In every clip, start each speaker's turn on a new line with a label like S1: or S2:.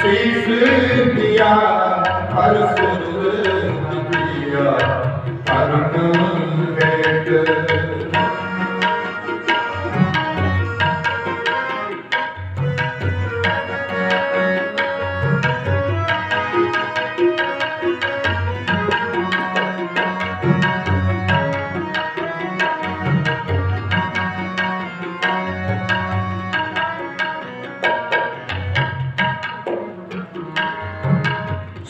S1: सीख दिया हर सुन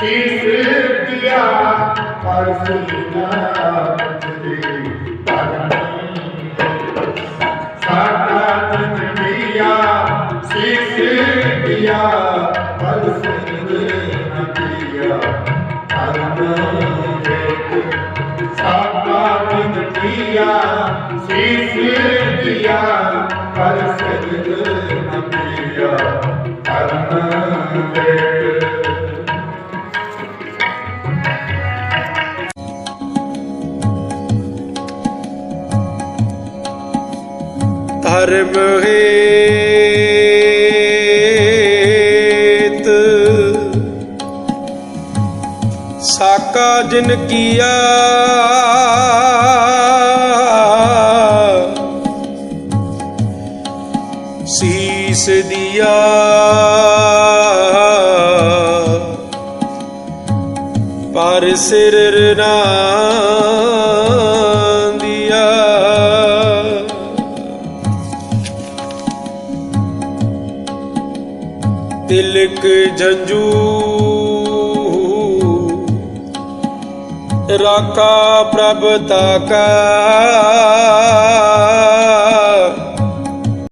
S1: ਸੀਸ ਦਿਆ ਪਰਸੀਨਾ ਪੁਜਰੀ ਸਾਡਾ ਦਿਆ ਸੀਸ ਦਿਆ ਪਰਸੀਨਾ ਦਿਆ ਸਾਡਾ ਦਿਆ ਸੀਸ ਦਿਆ ਪਰਸੀਨਾ ਦਿਆ ਕਰਨ ਵੇਟ
S2: ਹੇਤ। ਸਾਕਾ ਜਿਨ ਕੀਆ ਸੀਸ ਦਿਆ। ਪਰ ਸਿਰ ਨਾ ਤਿਲਕ ਜੰਜੂ। ਰਾਕਾ ਪ੍ਰਭ ਤਾਕਾ।